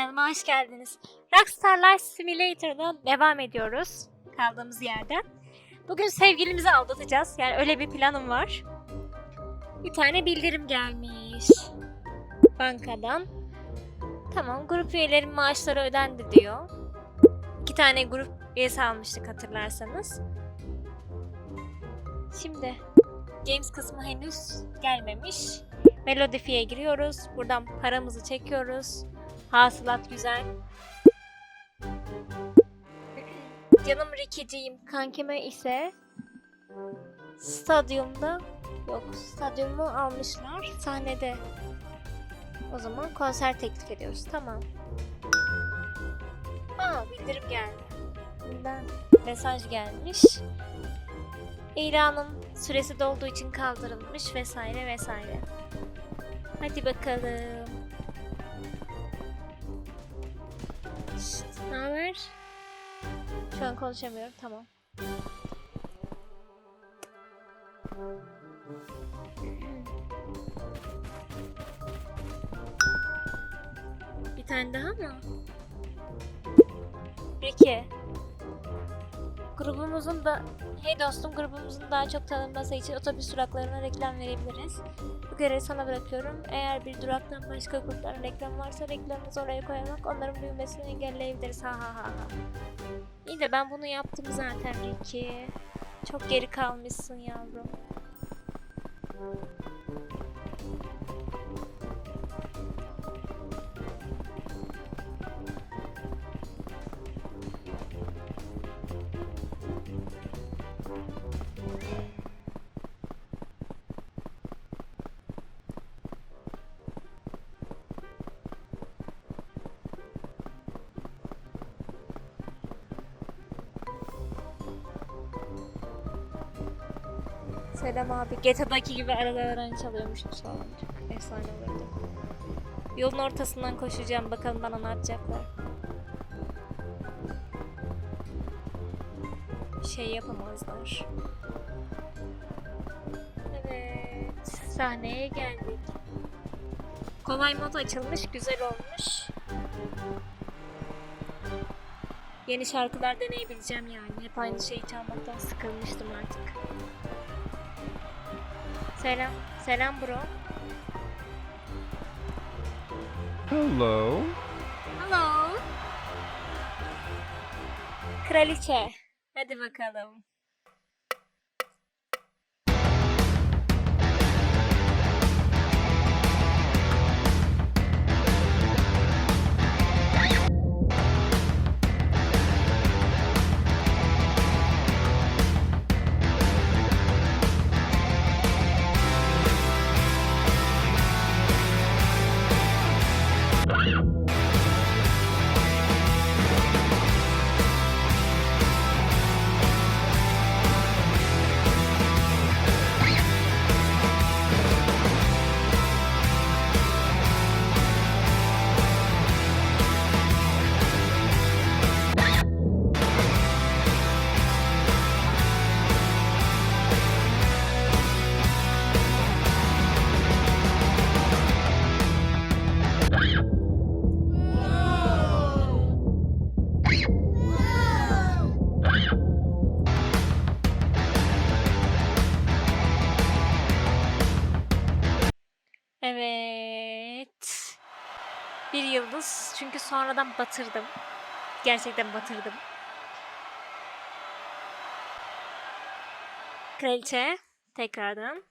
kanalıma hoş geldiniz. Rockstar Life Simulator'da devam ediyoruz kaldığımız yerden. Bugün sevgilimizi aldatacağız. Yani öyle bir planım var. Bir tane bildirim gelmiş. Bankadan. Tamam grup üyelerin maaşları ödendi diyor. İki tane grup üyesi almıştık hatırlarsanız. Şimdi Games kısmı henüz gelmemiş. Melodifi'ye giriyoruz. Buradan paramızı çekiyoruz. Hasılat güzel. Canım Ricky'ciyim. Kankime ise stadyumda yok stadyumu almışlar. Sahnede. O zaman konser teklif ediyoruz. Tamam. Aa bildirim geldi. Bundan mesaj gelmiş. İlanın süresi dolduğu için kaldırılmış vesaire vesaire. Hadi bakalım. Haber? Şu an konuşamıyorum. Tamam. Bir tane daha mı? Peki. Grubumuzun da Hey dostum grubumuzun daha çok tanınması için otobüs duraklarına reklam verebiliriz. Bu görevi sana bırakıyorum. Eğer bir duraktan başka grupların reklam varsa reklamımızı oraya koyarak onların büyümesini engelleyebiliriz. Ha ha ha ha. İyi de ben bunu yaptım zaten Ricky. Çok geri kalmışsın yavrum. Selam abi. GTA'daki gibi arada öğrenci çalıyormuşuz falan. Çok efsane olurdu. Yolun ortasından koşacağım. Bakalım bana ne yapacaklar. Bir şey yapamazlar. Evet. Sahneye geldik. Kolay mod açılmış. Güzel olmuş. Yeni şarkılar deneyebileceğim yani. Hep aynı şeyi çalmaktan sıkılmıştım artık. Selam. Selam bro. Hello. Hello. Kraliçe. Hadi bakalım. Çünkü sonradan batırdım. Gerçekten batırdım. Kraliçe. Tekrardan.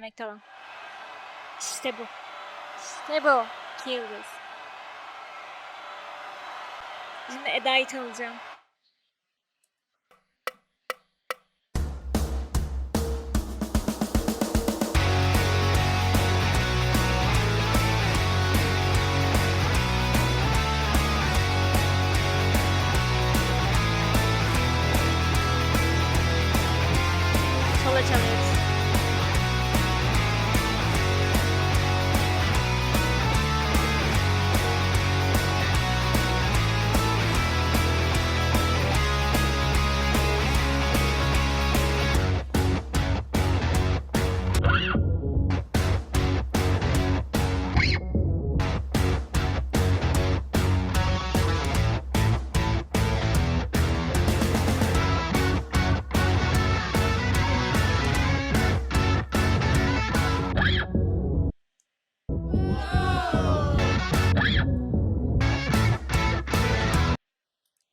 Gelmekte olan. İşte bu. İşte bu. İki yıldız. Şimdi Eda'yı tanıyacağım.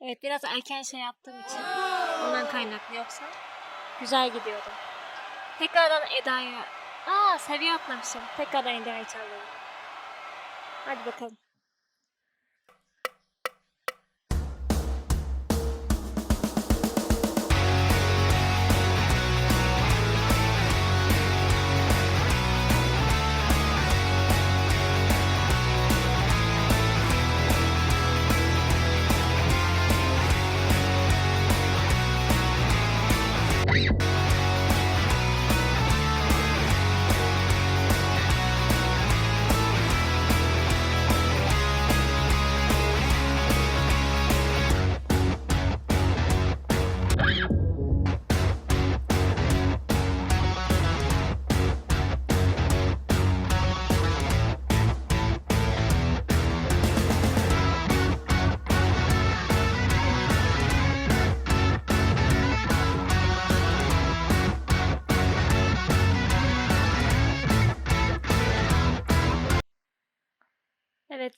Evet biraz erken şey yaptığım için ondan kaynaklı yoksa güzel gidiyordu. Tekrardan Eda'ya Aa seviye atlamışım. Tekrardan Eda'yı çalıyorum. Hadi bakalım.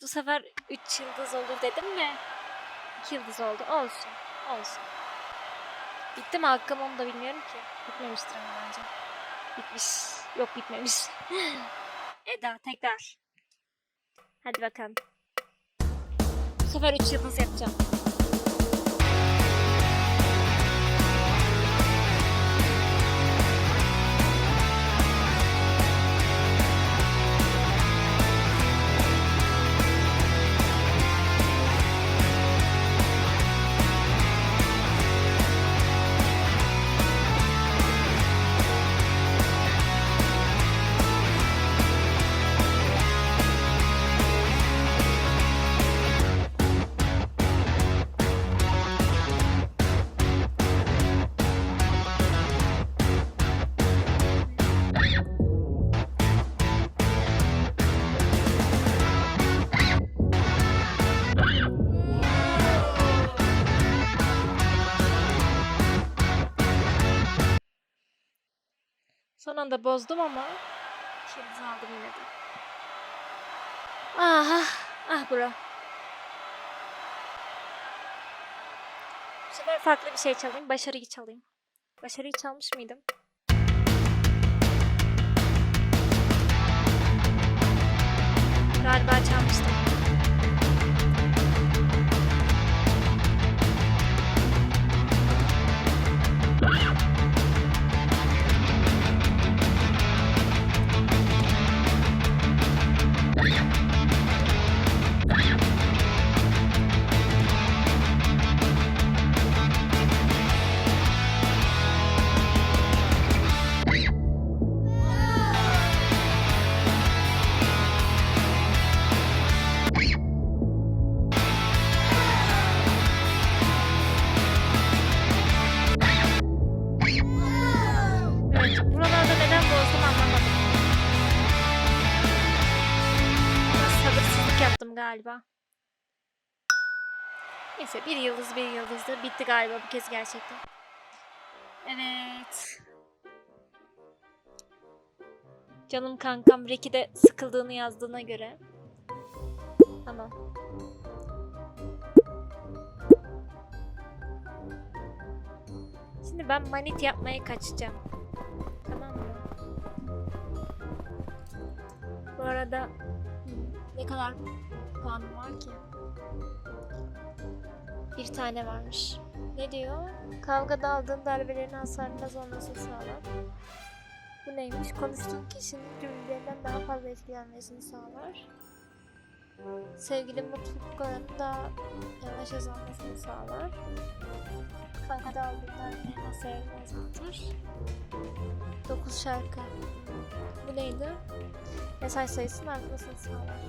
Sefer 3 yıldız olur dedim de 2 yıldız oldu. Olsun. Olsun. Bitti mi hakkım onu da bilmiyorum ki. Bitmemiştir ama bence. Bitmiş. Yok bitmemiş. Eda tekrar. Hadi bakalım. Bu sefer 3 yıldız yapacağım. Anda bozdum ama yıldız aldım yine de. Ah ah, ah bro. Bu sefer farklı bir şey çalayım. Başarıyı çalayım. Başarıyı çalmış mıydım? Galiba çalmıştım. Neyse bir yıldız bir yıldızdır. Bitti galiba bu kez gerçekten. Evet. Canım kankam Ricky de sıkıldığını yazdığına göre. Tamam. Şimdi ben manit yapmaya kaçacağım. Tamam mı? Bu arada ne kadar puanım var ki? Bir tane varmış. Ne diyor? Kavgada aldığın darbelerin hasarınız olmasını sağlar. Bu neymiş? Konuştuğun kişinin cümlelerinden daha fazla etkilenmesini sağlar. Sevgili mutluluk oranı daha yavaş azalmasını sağlar. Kavgada aldığın darbelerin hasarını azaltır. 9 şarkı. Bu neydi? Mesaj sayısının artmasını sağlar.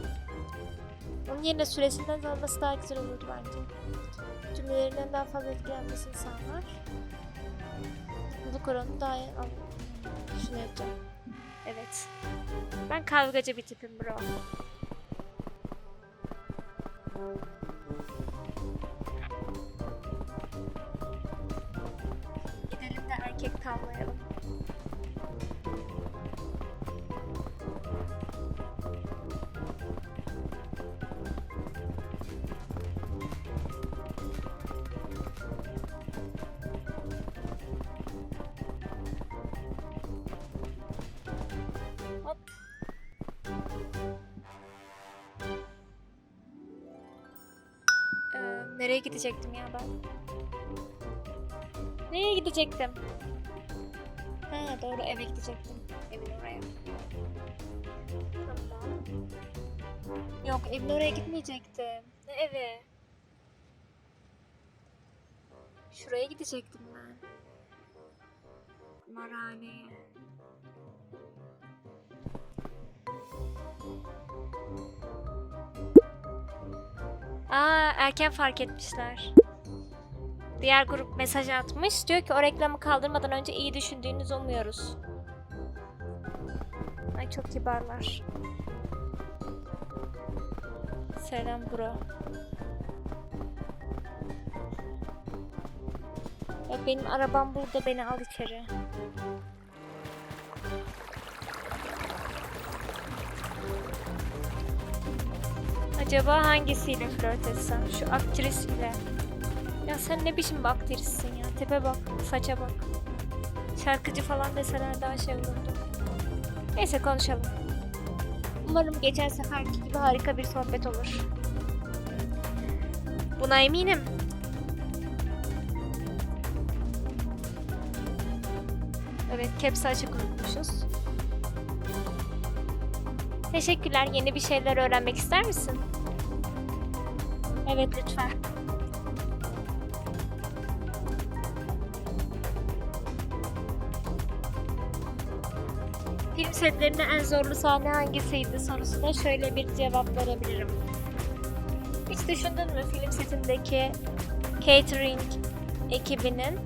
Onun yerine süresinden azalması daha güzel olurdu bence. Cümlelerinden daha fazla etkilenmesini sağlar. Mutluluk oranı daha iyi Şunu yapacağım. Evet. Ben kavgacı bir tipim bro. Gidelim de erkek tavlayalım. Gidecektim ya ben? Nereye gidecektim? Ha doğru eve gidecektim. Evin oraya. Tamam. Yok evin oraya gitmeyecektim. Ne evi? Şuraya gidecektim ben. Kumarhaneye. Aa erken fark etmişler. Diğer grup mesaj atmış. Diyor ki o reklamı kaldırmadan önce iyi düşündüğünüzü umuyoruz. Ay çok kibarlar. Selam bro. Ya benim arabam burada beni al içeri. Acaba hangisiyle flört etsem? Şu aktris ile. Ya sen ne biçim bir aktrissin ya? Tepe bak, saça bak. Şarkıcı falan deseler daha şey olurdu. Neyse konuşalım. Umarım geçen seferki gibi harika bir sohbet olur. Buna eminim. Evet, caps açık unutmuşuz. Teşekkürler. Yeni bir şeyler öğrenmek ister misin? Evet lütfen. Film setlerinde en zorlu sahne hangisiydi sorusuna şöyle bir cevap verebilirim. Hiç düşündün mü film setindeki catering ekibinin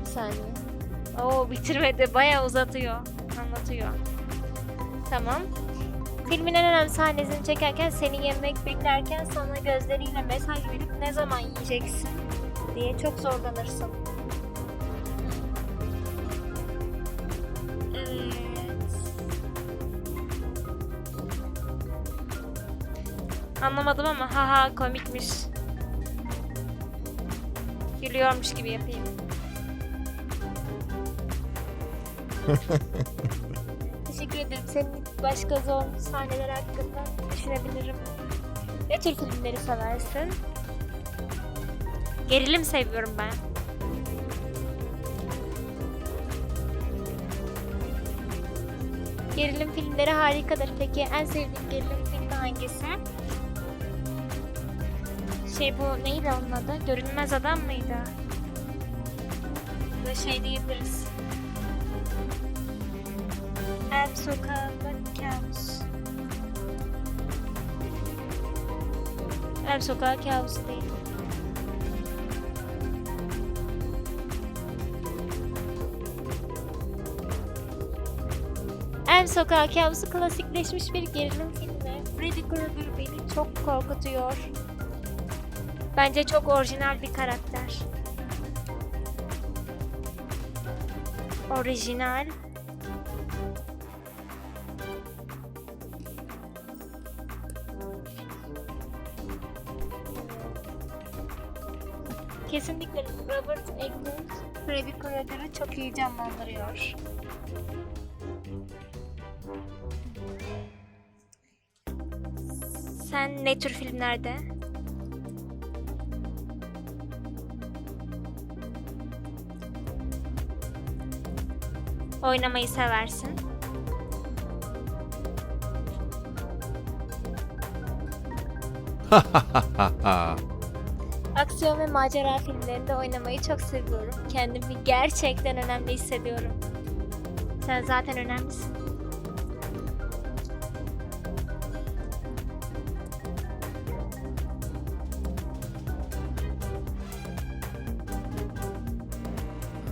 bir saniye. Oo bitirmedi. Bayağı uzatıyor. Anlatıyor. Tamam. Filmin en önemli sahnesini çekerken seni yemek beklerken sana gözleriyle mesaj verip ne zaman yiyeceksin diye çok zorlanırsın. Anlamadım ama haha komikmiş. Gülüyormuş gibi yapayım. Teşekkür ederim. Senin başka zor sahneler hakkında düşünebilirim. Ne tür filmleri seversin? Gerilim seviyorum ben. Gerilim filmleri harikadır. Peki en sevdiğin gerilim filmi hangisi? Şey bu neydi onun adı? Görünmez Adam mıydı? Böyle şey diyebiliriz. Sokağı'nda kabus. Elm Sokağı kabus değil. Elm Sokağı kabusu klasikleşmiş bir gerilim filmi. Freddy Krueger beni çok korkutuyor. Bence çok orijinal bir karakter. Orijinal. Kesinlikle Robert Englund Freddy Krueger'ı çok iyi canlandırıyor. Sen ne tür filmlerde? Oynamayı seversin. Aksiyon ve macera filmlerinde oynamayı çok seviyorum. Kendimi gerçekten önemli hissediyorum. Sen zaten önemlisin.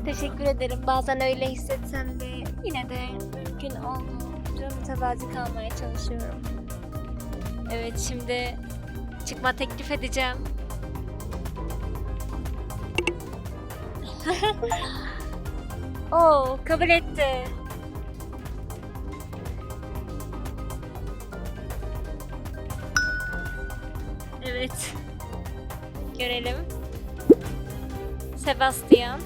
Teşekkür ederim. Bazen öyle hissetsem de yine de mümkün olduğunca mütevazi kalmaya çalışıyorum. Evet şimdi çıkma teklif edeceğim. Oo, kabul etti. Evet. Görelim. Sebastian.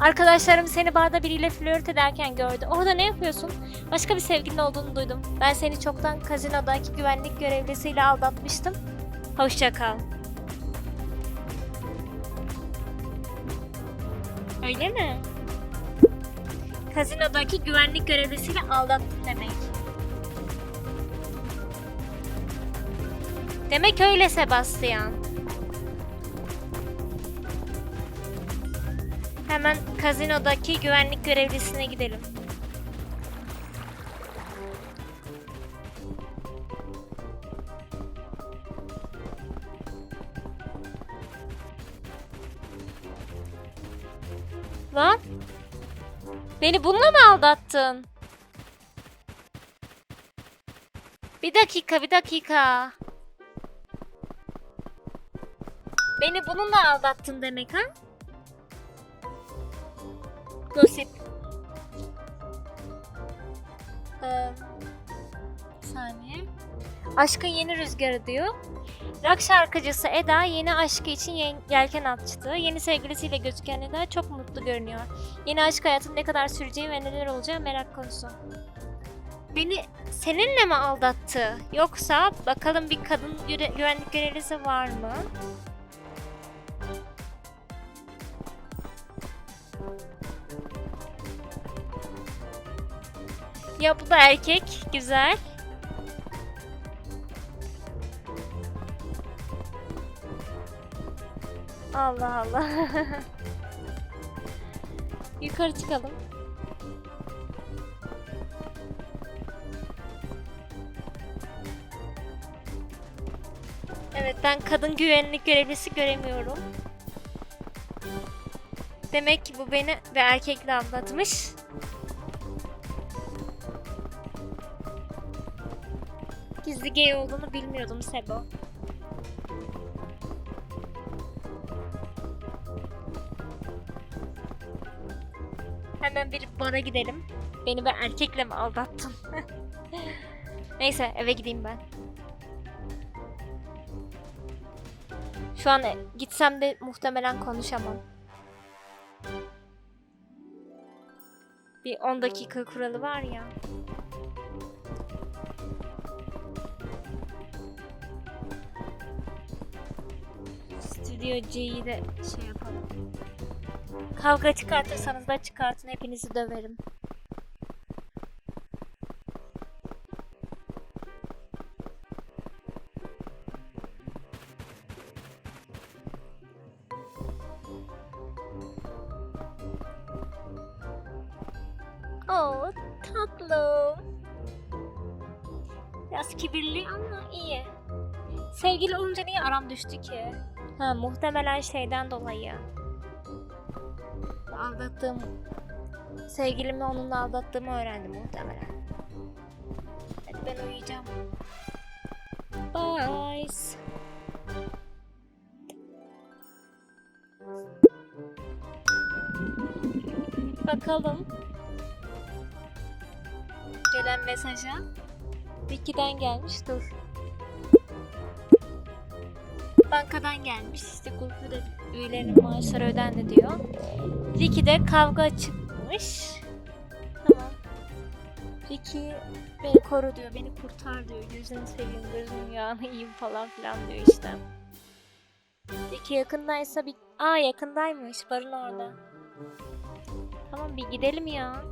Arkadaşlarım seni barda biriyle flört ederken gördü. Orada ne yapıyorsun? Başka bir sevgilin olduğunu duydum. Ben seni çoktan kazinodaki güvenlik görevlisiyle aldatmıştım. Hoşça kal. Öyle mi? Kazinodaki güvenlik görevlisiyle aldattın demek. Demek öyle Sebastian. Hemen kazinodaki güvenlik görevlisine gidelim. Lan? Beni bununla mı aldattın? Bir dakika, bir dakika. Beni bununla aldattın demek ha? Gossip. Ee, saniye. Aşkın yeni rüzgarı diyor. Rock şarkıcısı Eda yeni aşkı için ye- yelken açtı. Yeni sevgilisiyle gözüken Eda çok mutlu görünüyor. Yeni aşk hayatının ne kadar süreceği ve neler olacağı merak konusu. Beni seninle mi aldattı? Yoksa bakalım bir kadın güvenlik görevlisi var mı? Ya bu da erkek. Güzel. Allah Allah. Yukarı çıkalım. Evet ben kadın güvenlik görevlisi göremiyorum. Demek ki bu beni ve erkekle aldatmış. Gizli gay olduğunu bilmiyordum Sebo. Hemen bir bara gidelim. Beni bir erkekle mi aldattın? Neyse eve gideyim ben. Şu an gitsem de muhtemelen konuşamam. Bir 10 dakika kuralı var ya. Stüdyo C'yi de şey yapalım. Kavga çıkartırsanız da çıkartın hepinizi döverim. Oo tatlı. Biraz kibirli ama iyi. Sevgili olunca niye aram düştü ki? Ha muhtemelen şeyden dolayı. Aldattığım sevgilimi onunla aldattığımı öğrendim muhtemelen. Hadi ben uyuyacağım. Bye. Bakalım. Gelen mesaja. Vicky'den gelmiş dur. Bankadan gelmiş işte grupta üyelerinin maaşları ödendi diyor. Vicky'de kavga çıkmış. Tamam. Ricky beni koru diyor, beni kurtar diyor. Gözünü seveyim, gözünün yağını yiyeyim falan filan diyor işte. Ricky yakındaysa bir... Aa yakındaymış, barın orada. Tamam bir gidelim ya.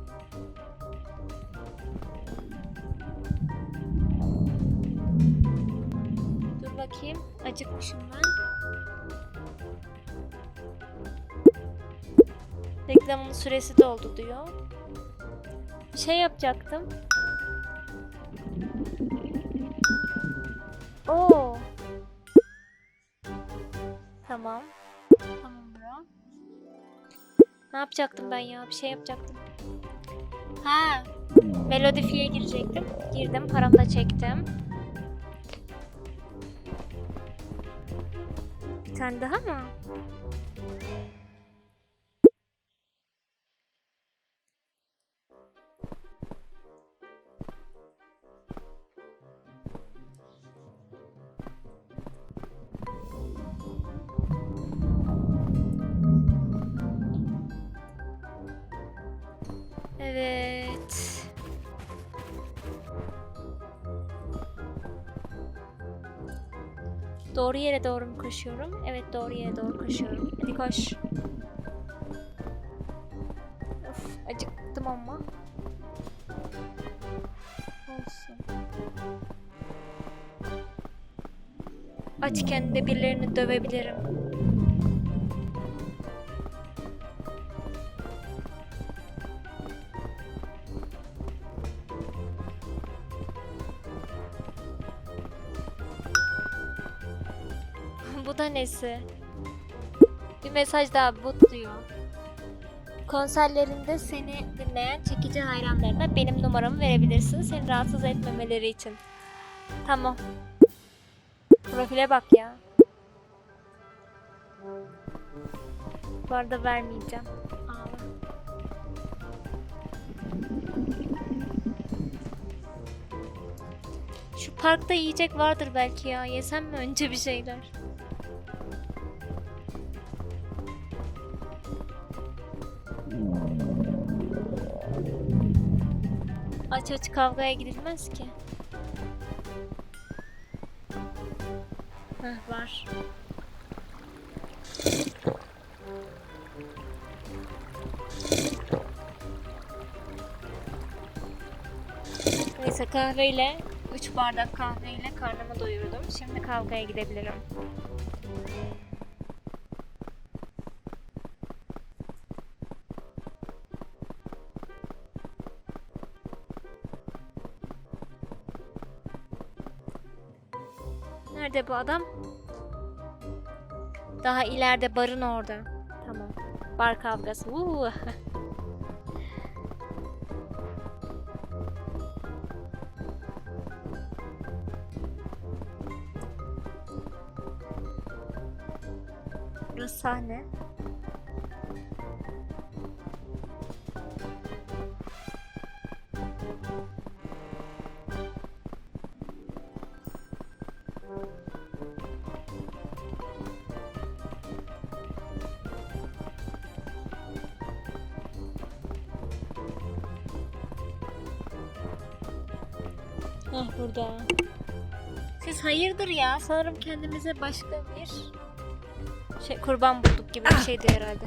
Bakayım. Acıkmışım ben. Reklamın süresi doldu diyor. Bir şey yapacaktım. Oo. Tamam. Tamam bro. Ne yapacaktım ben ya? Bir şey yapacaktım. Ha. Melodifiye girecektim. Girdim. Paramı da çektim. Bir tane daha mı? Doğru yere doğru mu koşuyorum? Evet doğru yere doğru koşuyorum. Hadi koş. Of acıktım ama. Olsun. Açken de birilerini dövebilirim. Bu da nesi? Bir mesaj daha but diyor. Konserlerinde seni dinleyen çekici hayranlarına benim numaramı verebilirsin. Seni rahatsız etmemeleri için. Tamam. Profile bak ya. Bu arada vermeyeceğim. Ağla. Şu parkta yiyecek vardır belki ya. Yesem mi önce bir şeyler? Aç aç kavgaya gidilmez ki. Heh var. Neyse kahveyle 3 bardak kahveyle karnımı doyurdum. Şimdi kavgaya gidebilirim. Nerede bu adam? Daha ileride barın orada. Tamam. Bar kavgası. Uuu. Burası sahne. Ah burada. Siz hayırdır ya? Sanırım kendimize başka bir şey kurban bulduk gibi bir şeydi herhalde.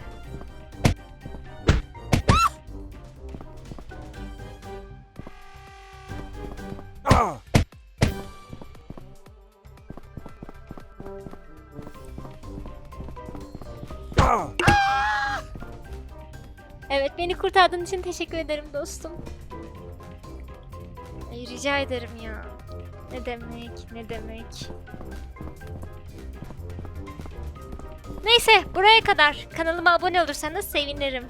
Evet beni kurtardığın için teşekkür ederim dostum. Rica ederim ya. Ne demek, ne demek. Neyse buraya kadar. Kanalıma abone olursanız sevinirim.